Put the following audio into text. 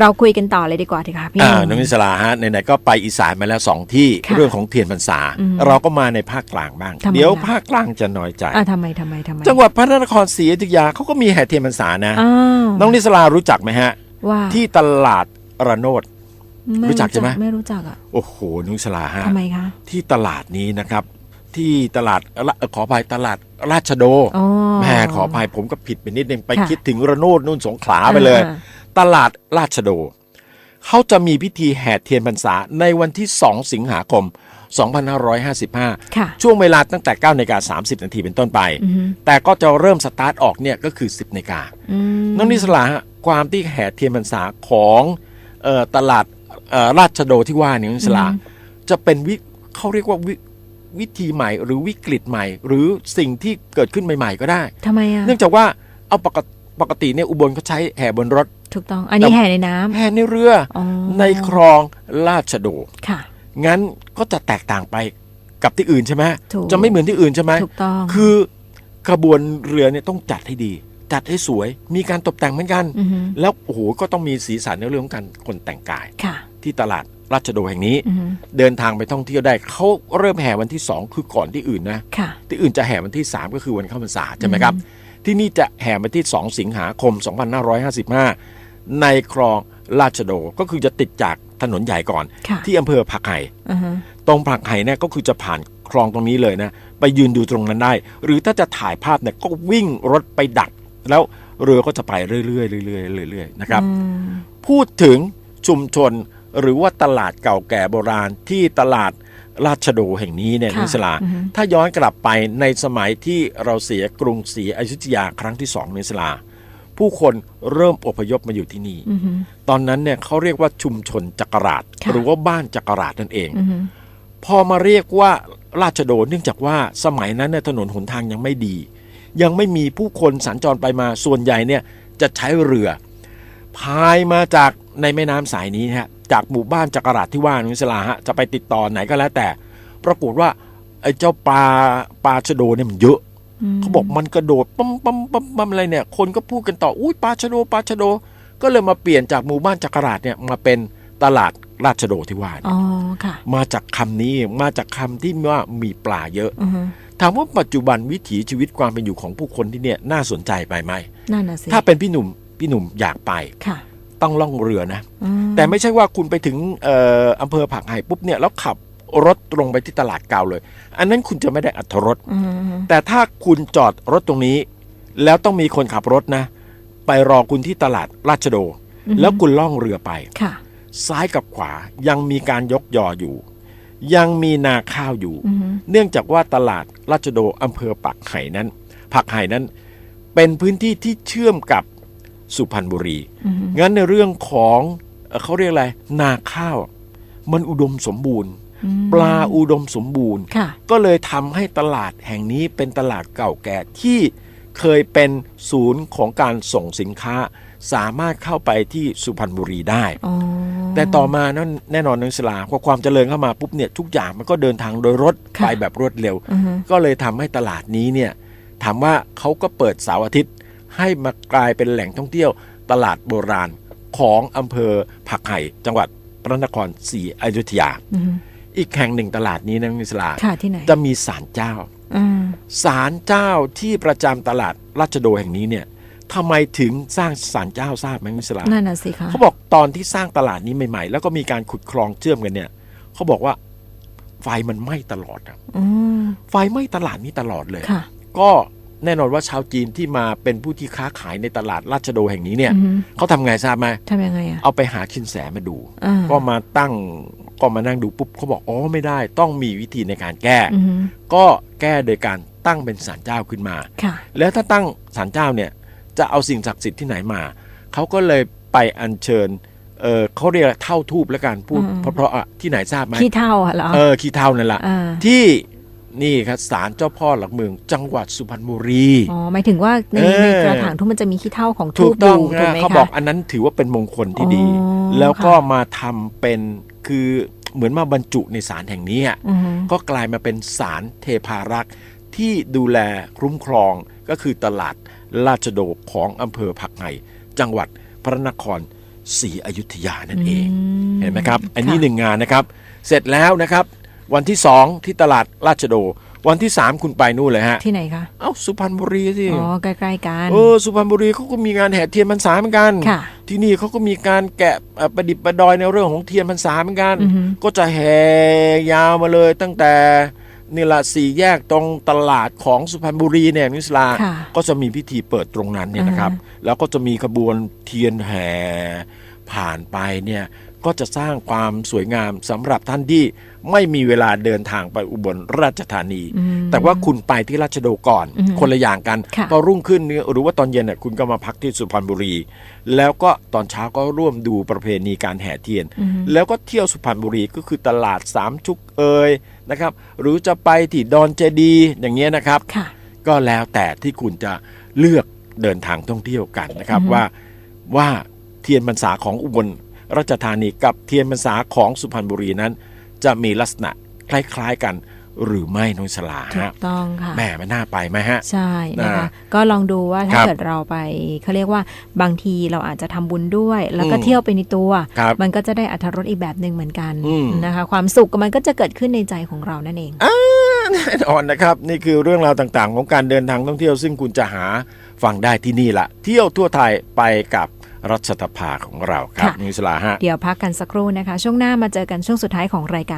เราคุยกันต่อเลยดีกว่าทีค่ะพี่อ่าหน้นุ่องมนิสลาฮะไหนๆก็ไปอีสานมาแล้วสองที่ค่ะเรื่องของเทียนพรรษาอืมเราก็มาในภาคกลางบ้างทำไมเดี๋ยวล่ะภาคกลางจะน้อยใจอ่าทำไมทำไมทำไมจังหวัดพระนครศรีอยุธยาเขาก็มีแห่เทียนพรรษานะอ้าวน้องนิสลารู้จักไหมฮะว่าที่ตลาดระโนดไม่รู้จักใช่ไหมไม่รู้จักอะโอ้โหน้องนิสลาฮะทำไมคะที่ตลาดนี้นะครับ ที่ตลาดละเอ่อขออภัยตลาดราชโดอ๋อแหม่ขออภัยผมก็ผิดไปนิดนึงไปค่ะคิดถึงระโนดนู่นสงขลาไปเลยอ่า ตลาดราชโด เขาจะมีพิธีแห่เทียนพรรษาในวันที่ 2 สิงหาคม 2555ค่ะช่วงเวลาตั้งแต่9นาฬิกา30 นาทีเป็นต้นไปอือฮึแต่ก็จะเริ่มสตาร์ทออกเนี่ยก็คือ 10นาฬิกาอืมน้องนิสลาฮะความที่แห่เทียนพรรษาของเอ่อตลาดเอ่อราชโดที่ว่าเนี่ยน้องนิสลาจะเป็นวิเขาเรียกว่าวิวิธีใหม่หรือวิกฤตใหม่ หรือสิ่งที่เกิดขึ้นใหม่ ๆ ก็ได้ทำไมอะเนื่องจากว่าเอาปกติปกติเนี่ยอุบลเขาใช้แห่บนรถ ถูกต้อง อันนี้แห่ในน้ำแห่ในเรืออ๋อในคลองราชโดค่ะ งั้นก็จะแตกต่างไปกับที่อื่นใช่ไหมถูกจะไม่เหมือนที่อื่นใช่ไหมถูกต้อง คือขบวนเรือเนี่ยต้องจัดให้ดี จัดให้สวย มีการตกแต่งเหมือนกันอือฮึแล้วโอ้โหก็ต้องมีสีสันในเรื่องของการคนแต่งกายค่ะที่ตลาดราชโดแห่งนี้อือฮึเดินทางไปท่องเที่ยวได้เขาเริ่มแห่วันที่ 2 คือก่อนที่อื่นนะค่ะที่อื่นจะแห่วันที่ 3 ก็คือวันเข้าพรรษาใช่ไหมครับ ที่นี่จะแห่วันที่ 2 สิงหาคม 2555 ในคลองราชโดก็คือจะติดจากถนนใหญ่ก่อนค่ะที่อำเภอผักไห่อือฮึตรงผักไห่เนี่ยก็คือจะผ่านคลองตรงนี้เลยนะ ไปยืนดูตรงนั้นได้ หรือถ้าจะถ่ายภาพเนี่ยก็วิ่งรถไปดัก แล้วเรือก็จะไปเรื่อยๆเรื่อยๆเรื่อยๆนะครับอืมพูดถึงชุมชนหรือว่าตลาดเก่าแก่โบราณที่ตลาดราชโดแห่งนี้เนี่ยค่ะนิสลาอือฮึถ้าย้อนกลับไปในสมัยที่เราเสียกรุงศรีอยุธยาครั้งที่สองนิสลา ผู้คนเริ่มอพยพมาอยู่ที่นี่อือฮึตอนนั้นเนี่ยเขาเรียกว่าชุมชนจักราชค่ะหรือว่าบ้านจักราชนั่นเองอือฮึพอมาเรียกว่าราชโดเนื่องจากว่าสมัยนั้นเนี่ยถนนหนทางยังไม่ดี ยังไม่มีผู้คนสัญจรไปมาส่วนใหญ่เนี่ยจะใช้เรือ พายมาจากในแม่น้ำสายนี้นะฮะจากหมู่บ้านจักราชที่ว่านุสลาฮะจะไปติดต่อไหนก็แล้วแต่ ปรากฏว่าไอ้เจ้าปลาปลาชะโดเนี่ยมันเยอะ เขาบอกมันกระโดดปั๊มปั๊มปั๊มปั๊มอะไรเนี่ย คนก็พูดกันต่ออุ้ยปลาชะโดปลาชะโด ก็เลยมาเปลี่ยนจากหมู่บ้านจักราชเนี่ยมาเป็นตลาดราชโดที่ว่าเนี่ยอ๋อค่ะมาจากคำนี้มาจากคำที่ว่ามีปลาเยอะอือฮึถามว่าปัจจุบันวิถีชีวิตความเป็นอยู่ของผู้คนที่เนี่ยน่าสนใจไปไหมนั่นน่ะสิถ้าเป็นพี่หนุ่มพี่หนุ่มอยากไปค่ะต้องล่องเรือนะอืมแต่ไม่ใช่ว่าคุณไปถึงเอ่ออำเภอผักไห่ปุ๊บเนี่ยแล้วขับ รถตรงไปที่ตลาดเก่าเลย อันนั้นคุณจะไม่ได้อัตรสอือฮึแต่ถ้าคุณจอดรถตรงนี้ แล้วต้องมีคนขับรถนะ ไปรอคุณที่ตลาดราชโด แล้วคุณล่องเรือไปค่ะซ้ายกับขวายังมีการยกยออยู่ ยังมีนาข้าวอยู่อือฮึเนื่องจากว่าตลาดราชโดอำเภอปักไห่นั้นผักไห่นั้น เป็นพื้นที่ที่เชื่อมกับสุพรรณบุรีอือฮึงั้นในเรื่องของเอ่อเขาเรียกอะไร นาข้าว มันอุดมสมบูรณ์อืม ปลาอุดมสมบูรณ์ค่ะก็เลยทำให้ตลาดแห่งนี้เป็นตลาดเก่าแก่ที่เคยเป็นศูนย์ของการส่งสินค้า สามารถเข้าไปที่สุพรรณบุรีได้อ๋อแต่ต่อมานั้นแน่นอนนักสลาพอความเจริญเข้ามาปุ๊บเนี่ยทุกอย่างมันก็เดินทางโดยรถไปแบบรวดเร็วอือฮึก็เลยทำให้ตลาดนี้เนี่ยถามว่าเขาก็เปิดเสาร์อาทิตย์ ให้มากลายเป็นแหล่งท่องเที่ยว ตลาดโบราณของอำเภอผักไห่จังหวัดพระนครศรีอยุธยา อือฮึอีกแห่งหนึ่งตลาดนี้นะนักสลาค่ะที่ไหนจะมีศาลเจ้าอืมศาลเจ้าที่ประจำตลาดราชโดแห่งนี้เนี่ยทำไมถึงสร้างศาลเจ้าทราบไหมมิสลานั่นน่ะสิคะเขาบอกตอนที่สร้างตลาดนี้ใหม่ๆ แล้วก็มีการขุดคลองเชื่อมกันเนี่ยเขาบอกว่าไฟมันไหม้ตลอดอะอืมไฟไหม้ตลาดนี้ตลอดเลยค่ะก็แน่นอนว่าชาวจีนที่มาเป็นผู้ที่ค้าขายในตลาดราชโดแห่งนี้เนี่ยอือฮึเขาทำไงทราบไหมทำยังไงอะเอาไปหาคินแสมาดูอ่าก็มาตั้ง ก็มานั่งดูปุ๊บเขาบอกอ๋อไม่ได้ ต้องมีวิธีในการแก้อือฮึก็แก้โดยการตั้งเป็นศาลเจ้าขึ้นมาค่ะแล้วถ้าตั้งศาลเจ้าเนี่ยจะเอาสิ่งศักดิ์สิทธิ์ที่ไหนมา เขาก็เลยไปอัญเชิญเออเขาเรียกเท่าทูบแล้วกันพูดอืมเพราะๆอะที่ไหนทราบไหมขี้เท่าอะเหรอเออขี้เท่านั่นแหละอ่าที่นี่ครับศาลเจ้าพ่อหลักเมืองจังหวัดสุพรรณบุรีอ๋อหมายถึงว่าในเออในกระถางทูบมันจะมีขี้เท่าของทูถูบกต้องยู่ถูกนะไหมเขาคะบอกอันนั้นถือว่าเป็นมงคลที่ดีอ๋อแล้วก็ค่ะมาทำเป็น คือเหมือนมาบรรจุในศาลแห่งนี้อะอือฮึก็กลายมาเป็นศาลเทพารักษ์ที่ดูแลคุ้มครองก็คือตลาดราชโดของอำเภอผักไห่จังหวัดพระนครศรีอยุธยานั่นเองอืมเห็นไหมครับ อันนี้ค่ะหนึ่งงานนะครับ เสร็จแล้วนะครับ วันที่สองที่ตลาดราชโด วันที่สามคุณไปนู่นเลยฮะ ที่ไหนคะเอ้าสุพรรณบุรีสิ อ๋อใกล้ๆกันเออสุพรรณบุรีเขาก็มีงานแห่เทียนพรรษาเหมือนกัน ค่ะ ที่นี่เขาก็มีการแกะเอ่อประดิษฐ์ประดอยในเรื่องของเทียนพรรษาเหมือนกัน อือฮึ ก็จะแห่ยาวมาเลยตั้งแต่นี่ละสี่แยกตรงตลาดของสุพรรณบุรีเนี่ยนิสลา ค่ะก็จะมีพิธีเปิดตรงนั้นเนี่ยนะครับ แล้วก็จะมีขบวนเทียนแห่ผ่านไปเนี่ย ก็จะสร้างความสวยงามสำหรับท่านที่ไม่มีเวลาเดินทางไปอุบลราชธานีอืมแต่ว่าคุณไปที่ราชโดก่อนอือฮึคนละอย่างกันค่ะพอรุ่งขึ้นเนี่ยหรือว่าตอนเย็นเนี่ยคุณก็มาพักที่สุพรรณบุรี แล้วก็ตอนเช้าก็ร่วมดูประเพณีการแห่เทียนอืมแล้วก็เที่ยวสุพรรณบุรีก็คือตลาดสามชุกเอยนะครับหรือจะไปที่ดอนเจดีย์อย่างเงี้ยนะครับค่ะก็แล้วแต่ที่คุณจะเลือกเดินทางท่องเที่ยวกันนะครับอือฮึว่าว่าเทียนพรรษาของอุบล ราชธานีกับเทียนพรรษาของสุพรรณบุรีนั้น จะมีลักษณะคล้ายๆกันหรือไม่น้องสลาถูฮะกต้องค่ะแหม่มันน่าไปไหมฮะ ใช่นะคะอ่าก็ลองดูว่าถ้าครับเกิดเราไปเขาเรียกว่าบางทีเราอาจจะทำบุญด้วย แล้วก็อืมเที่ยวไปในตัวครับมันก็จะได้อัธรสอีกแบบหนึ่งเหมือนกันอืมนะคะ ความสุขมันก็จะเกิดขึ้นในใจของเรานั่นเองแน่นอนนะครับ นี่คือเรื่องราวต่างๆ ของการเดินทางท่องเที่ยวซึ่งคุณจะหาฟังได้ที่นี่ละเที่ยวทั่วไทยไปกับ รัชสภาของเราครับค่ะนิสลาฮะ เดี๋ยวพักกันสักครู่นะคะ ช่วงหน้ามาเจอกันช่วงสุดท้ายของรายการ